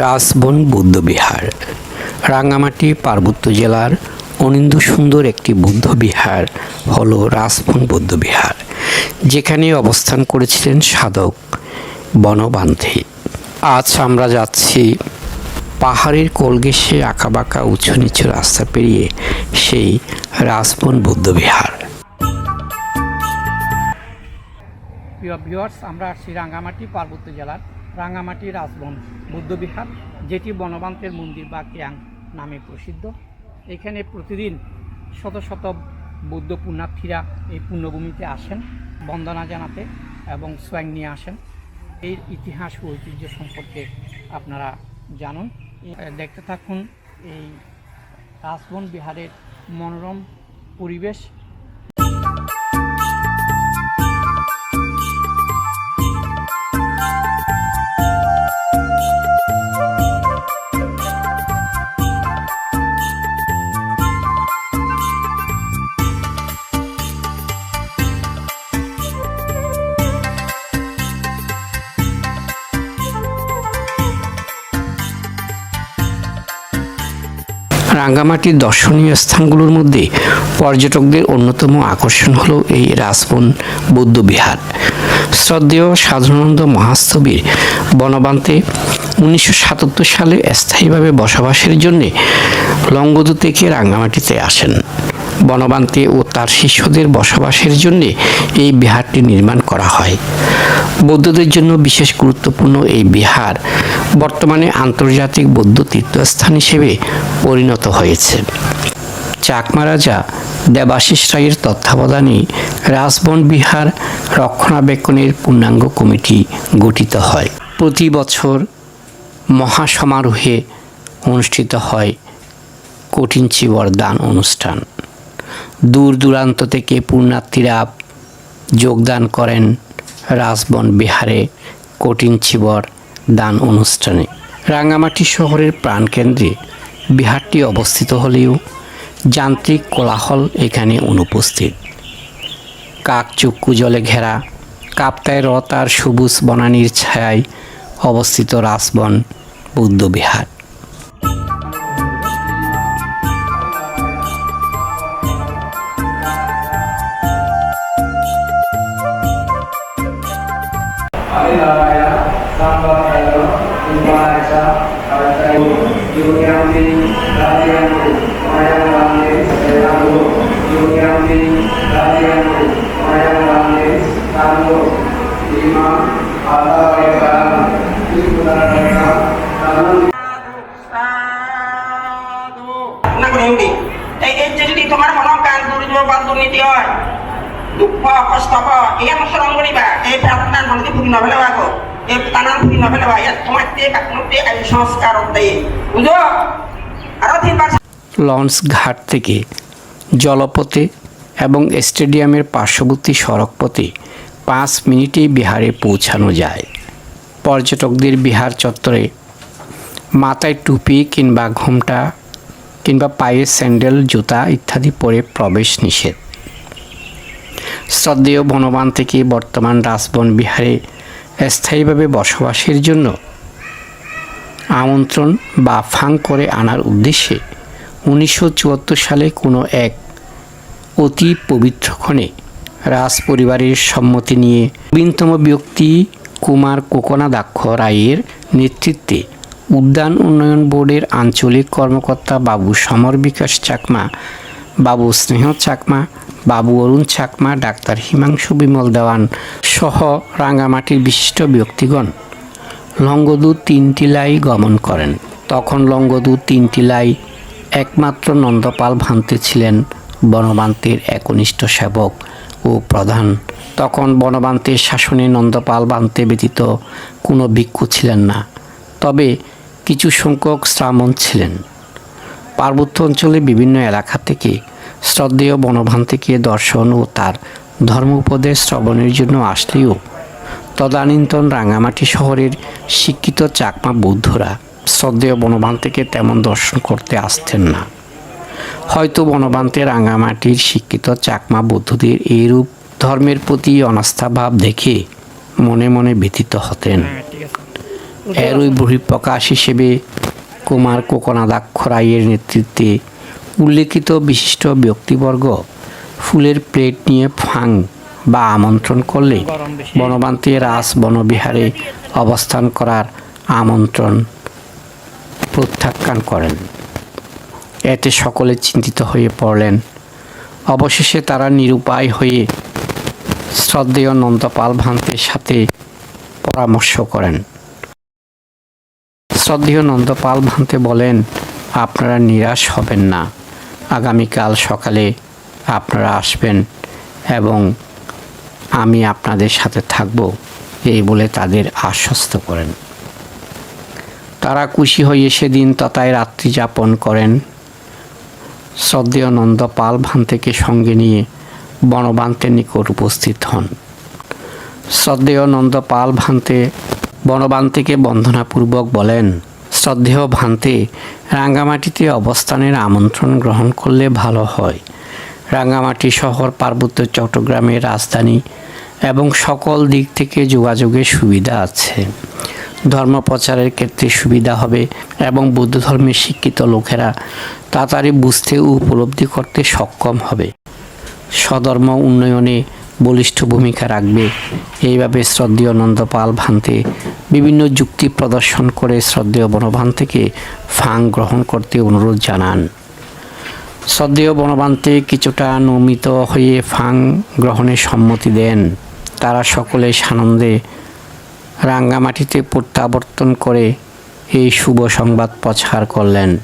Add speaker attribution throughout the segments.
Speaker 1: রাসবন বৌদ্ধবিহার রাঙ্গামাটি, পার্বত্য জেলার অনিন্দ সুন্দর একটি বৌদ্ধবিহার হল রাসবন বৌদ্ধবিহার যেখানে অবস্থান করেছিলেন সাধক বনবান্ধে আজ আমরা যাচ্ছি পাহাড়ের কোলগেসে আঁকাবাঁকা উঁচু নিচু রাস্তা পেরিয়ে সেই রাসবন বৌদ্ধবিহার
Speaker 2: প্রিয় ভিউয়ার্স আমরা আসছি রাঙ্গামাটি, পার্বত্য জেলার রাঙ্গামাটি রাজবন, বৌদ্ধবিহার, যেটি বনবান্তের মন্দির বা কিয়াং নামে প্রসিদ্ধ। এখানে প্রতিদিন শত শত বৌদ্ধ পুণ্যার্থীরা এই পুণ্যভূমিতে আসেন, বন্দনা জানাতে এবং সোয়াং নিয়ে আসেন। এর ইতিহাস ও ঐতিহ্য সম্পর্কে আপনারা জানুন। দেখতে থাকুন এই রাজবন বিহারের মনোরম পরিবেশ
Speaker 1: রাঙ্গামাটির দর্শনীয় স্থানগুলোর মধ্যে পর্যটকদের অন্যতম আকর্ষণ হলো এই রাসবন বৌদ্ধবিহার শ্রদ্ধেয় সাধারণানন্দ মহাস্তবীর বনবান্তে উনিশশো সাতাত্তর সালে স্থায়ীভাবে বসবাসের জন্যে লঙ্গদু থেকে রাঙ্গামাটিতে আসেন। বনবান্তে ও তার শিষ্যদের বসবাসের জন্যে এই বিহারটি নির্মাণ করা হয়। বৌদ্ধদের জন্য বিশেষ গুরুত্বপূর্ণ এই বিহার বর্তমানে আন্তর্জাতিক বৌদ্ধ তীর্থস্থান হিসেবে পরিণত হয়েছে। চাকমা রাজা দেবাশিস রায়ের তত্ত্বাবধানে রাজবন বিহার রক্ষণাবেক্ষণের পূর্ণাঙ্গ কমিটি গঠিত হয়। প্রতি বছর মহাসমারোহে অনুষ্ঠিত হয় কঠিনচি দান অনুষ্ঠান। দূর দূরান্ত থেকে পুণ্যার্থীরা যোগদান করেন রাজবন বিহারে কঠিন চিবর দান অনুষ্ঠানে। রাঙ্গামাটি শহরের প্রাণকেন্দ্রে বিহারটি অবস্থিত হলেও যান্ত্রিক কোলাহল এখানে অনুপস্থিত। কাকচুক্কু জলে ঘেরা কাপ্তায় রথ আর সবুজ বনানীর ছায়ায় অবস্থিত রাসবন বৌদ্ধবিহার।
Speaker 3: Nak nindi, eh eh jadi di tomar monokan turun dua bantu nih tiar.
Speaker 1: Launch ঘাট থেকে জলপথে এবং স্টেডিয়ামের পার্শ্ববর্তী সড়কপথে পাঁচ মিনিটেই বিহারে পৌঁছানো যায়। পর্যটকদের বিহার চত্বরে মাথায় টুপি কিংবা ঘোমটা কিংবা পায়ে স্যান্ডেল, জুতা ইত্যাদি পরে প্রবেশ নিষেধ। শ্রদ্ধেয় বনবান থেকে বর্তমান রাসবন বিহারে স্থায়ীভাবে বসবাসের জন্য আমন্ত্রণ বা ফাং করে আনার উদ্দেশ্যে উনিশশো চুয়াত্তর সালে কোনো এক অতি পবিত্রক্ষণে রাজ পরিবারের সম্মতি নিয়ে নবীনতম ব্যক্তি কুমার কোকনাদাক্ষ রায়ের নেতৃত্বে উদ্যান উন্নয়ন বোর্ডের আঞ্চলিক কর্মকর্তা বাবু সমর বিকাশ চাকমা, বাবু স্নেহ চাকমা বাবু অরুণ চাকমা, ডাক্তার হিমাংশু বিমল দেওয়ান সহ রাঙ্গামাটির বিশিষ্ট ব্যক্তিগণ লঙ্গদু তিনটিলাই গমন করেন। তখন লঙ্গদু তিনটিলাই একমাত্র নন্দপাল ভান্তে ছিলেন, বনবান্তের একনিষ্ঠ সেবক ও প্রধান। তখন বনবান্তের শাসনে নন্দপাল বান্তে ব্যতীত কোনো ভিক্ষু ছিলেন না, তবে কিছু সংখ্যক শ্রামণ ছিলেন। পার্বত্য অঞ্চলে বিভিন্ন এলাকা থেকে শ্রদ্ধেয় বনভান্তিকে দর্শন ও তার ধর্ম উপদেশ শ্রবণের জন্য আসলেও তদানীন্তন রাঙামাটি শহরের শিক্ষিত চাকমা বৌদ্ধরা শ্রদ্ধেয় বনবান থেকে তেমন দর্শন করতে আসতেন না। হয়তো বনবান্তে রাঙামাটির শিক্ষিত চাকমা বৌদ্ধদের এইরূপ ধর্মের প্রতি অনাস্থা ভাব দেখে মনে মনে ব্যথিত হতেন। এরই বহিঃপ্রকাশ হিসেবে কুমার কোকনাদাক্ষ রায়ের নেতৃত্বে উল্লেখিত বিশিষ্ট ব্যক্তিবর্গ ফুলের প্লেট নিয়ে ফাং বা আমন্ত্রণ করলে
Speaker 2: বেশি।
Speaker 1: রাস বনবিহারে অবস্থান করার আমন্ত্রণ প্রত্যাখ্যান করেন। এতে সকলে চিন্তিত হয়ে পড়লেন। অবশেষে তারা নিরুপায় হয়ে শ্রদ্ধেয় নন্দপাল ভান্তের সাথে পরামর্শ করেন। শ্রদ্ধেয় নন্দপাল ভান্তে বলেন, আপনারা নিরাশ হবেন না। আগামীকাল সকালে আপনারা আসবেন এবং আমি আপনাদের সাথে থাকব। এই বলে তাদের আশ্বস্ত করেন। তারা খুশি হয়ে সেদিন ততায় রাত্রি যাপন করেন। শ্রদ্ধেয় নন্দপাল ভান্তেকে সঙ্গে নিয়ে বনবান্তের নিকট উপস্থিত হন। শ্রদ্ধেয় নন্দপাল ভান্তে বনবান্তিকে বন্দনাপূর্বক বলেন শ্রদ্ধেয় ভান্তে রাঙ্গামাটিতে অবস্থানের আমন্ত্রণ গ্রহণ করলে ভালো হয়। রাঙ্গামাটি শহর পার্বত্য চট্টগ্রামের রাজধানী এবং সকল দিক থেকে যোগাযোগের সুবিধা আছে। ধর্ম প্রচারের ক্ষেত্রে সুবিধা হবে এবং বৌদ্ধ ধর্মের শিক্ষিত লোকেরা তাড়াতাড়ি বুঝতে উপলব্ধি করতে সক্ষম হবে। স্বধর্ম উন্নয়নে বলিষ্ঠ ভূমিকা রাখবে। এইভাবে শ্রদ্ধেয় নন্দপাল ভান্তে বিভিন্ন যুক্তি প্রদর্শন করে শ্রদ্ধেয় বনভান্তেকে ফাং গ্রহণ করতে অনুরোধ জানান। শ্রদ্ধেয় বনবান্তে কিছুটা নমিত হয়ে ফাং গ্রহণে সম্মতি দেন। তারা সকলে সানন্দে রাঙ্গামাটিতে প্রত্যাবর্তন করে এই শুভ সংবাদ প্রচার করলেন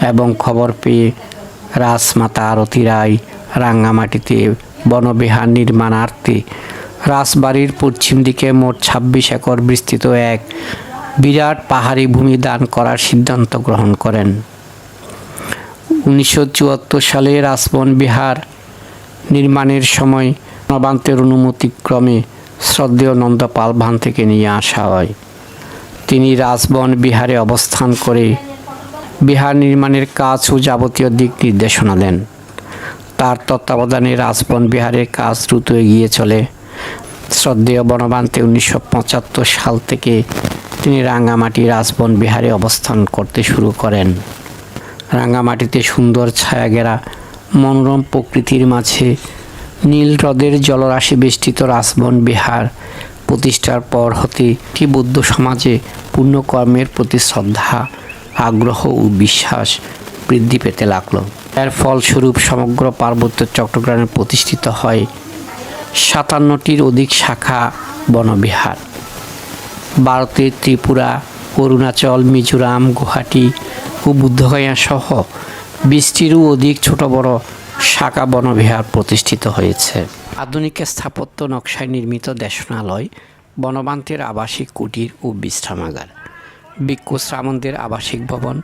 Speaker 1: এবং খবর পেয়ে রাজমাতা আরতি রায় রাঙ্গামাটিতে বনবিহার নির্মাণার্থে রাজবাড়ির পশ্চিম দিকে মোট ছাব্বিশ একর বিস্তৃত এক বিরাট পাহাড়ি ভূমি দান করার সিদ্ধান্ত গ্রহণ করেন। উনিশশো চুয়াত্তর সালে রাজবন বিহার নির্মাণের সময় নবান্তের অনুমতিক্রমে শ্রদ্ধেয় নন্দপাল ভান থেকে নিয়ে আসা হয়। তিনি রাজবন বিহারে অবস্থান করে বিহার নির্মাণের কাজ ও যাবতীয় দিক নির্দেশনা দেন। তার তত্ত্বাবধানে রাজবন বিহারের কাজ দ্রুত এগিয়ে চলে। শ্রদ্ধেয় বনবান্তে উনিশশো পঁচাত্তর সাল থেকে তিনি রাঙ্গামাটি রাজবন বিহারে অবস্থান করতে শুরু করেন। রাঙ্গামাটিতে সুন্দর ছায়াঘেরা মনোরম প্রকৃতির মাঝে নীল হ্রদের জলরাশি বেষ্টিত রাজবন বিহার প্রতিষ্ঠার পর হতে কি বৌদ্ধ সমাজে পুণ্যকর্মের প্রতি শ্রদ্ধা, আগ্রহ ও বিশ্বাস বৃদ্ধি পেতে লাগল। এর ফলস্বরূপ সমগ্র পার্বত্য চট্টগ্রামে প্রতিষ্ঠিত হয় সাতান্নটির অধিক শাখা বনবিহার। ভারতের ত্রিপুরা, অরুণাচল, মিজোরাম, গুয়াহাটি ও বুদ্ধগয়া সহ বিশটিরও অধিক ছোট বড় শাখা বনবিহার প্রতিষ্ঠিত হয়েছে। আধুনিক স্থাপত্য নকশায় নির্মিত দেশনালয় বনবান্তের আবাসিক কুটির ও বিশ্রামাগার। বিক্ষু শ্রামণদের আবাসিক ভবন,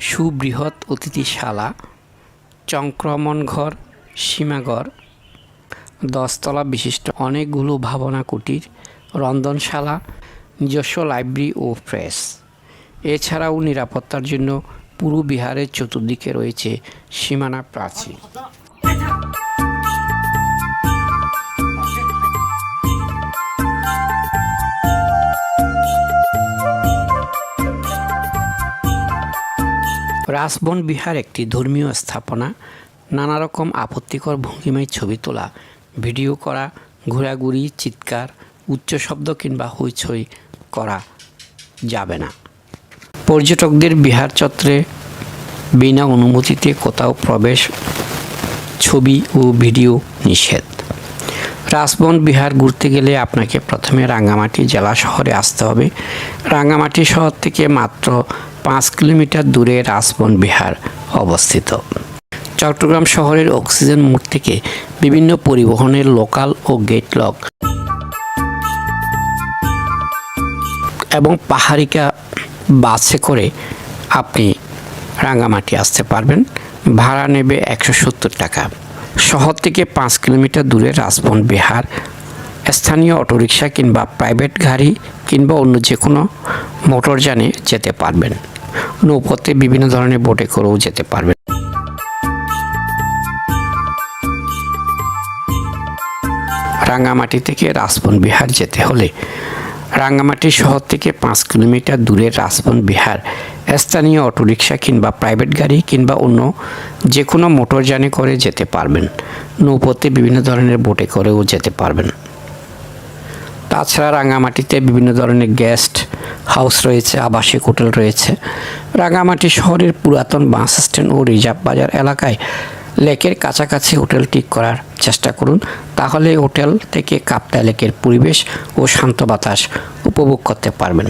Speaker 1: সুবৃহৎ অতিথিশালা চংক্রমণ ঘর সীমাঘর দশতলা বিশিষ্ট অনেকগুলো ভাবনা কুটির, রন্ধনশালা, নিজস্ব লাইব্রেরি ও প্রেস। এছাড়াও নিরাপত্তার জন্য পুরো বিহারের চতুর্দিকে রয়েছে সীমানা প্রাচীর। রাসবন বিহার একটি ধর্মীয় স্থাপনা। নানা রকম আপত্তিকর ভঙ্গিমায় ছবি তোলা, ভিডিও করা, ঘোরাঘুরি, চিৎকার, উচ্চ শব্দ কিংবা হইচই করা যাবে না। পর্যটকদের বিহার চত্রে বিনা অনুমতিতে কোথাও প্রবেশ, ছবি ও ভিডিও নিষেধ। রাসবন বিহার ঘুরতে গেলে আপনাকে প্রথমে রাঙ্গামাটি জেলা শহরে আসতে হবে। রাঙ্গামাটি শহর থেকে মাত্র পাঁচ কিলোমিটার দূরে রাসবন বিহার অবস্থিত। চট্টগ্রাম শহরের অক্সিজেন মোড় থেকে বিভিন্ন পরিবহনের লোকাল ও গেট লক এবং পাহাড়িকা বাসে করে আপনি রাঙ্গামাটি আসতে পারবেন। ভাড়া নেবে একশো সত্তর টাকা। শহর থেকে পাঁচ কিলোমিটার দূরে রাজবন বিহার। স্থানীয় অটোরিকশা কিংবা প্রাইভেট গাড়ি কিংবা অন্য যে কোনো মোটরযানে যেতে পারবেন। নৌপথে বিভিন্ন ধরনের বোটে করেও যেতে পারবেন রাঙ্গামাটি থেকে রাজবন বিহার যেতে হলে রাঙ্গামাটি শহর থেকে পাঁচ কিলোমিটার দূরে রাজবন বিহার, স্থানীয় অটোরিকশা কিংবা প্রাইভেট গাড়ি কিংবা অন্য যে কোনো মোটরযানে করে যেতে পারবেন। নৌপথে বিভিন্ন ধরনের বোটে করেও যেতে পারবেন। তাছাড়া রাঙামাটিতে বিভিন্ন ধরনের গেস্ট হাউস রয়েছে, আবাসিক হোটেল রয়েছে। রাঙামাটি শহরের পুরাতন বাস স্ট্যান্ড ও রিজার্ভ বাজার এলাকায় লেকের কাছাকাছি হোটেল ঠিক করার চেষ্টা করুন। তাহলে হোটেল থেকে কাপ্তা লেকের পরিবেশ ও শান্ত বাতাস উপভোগ করতে পারবেন।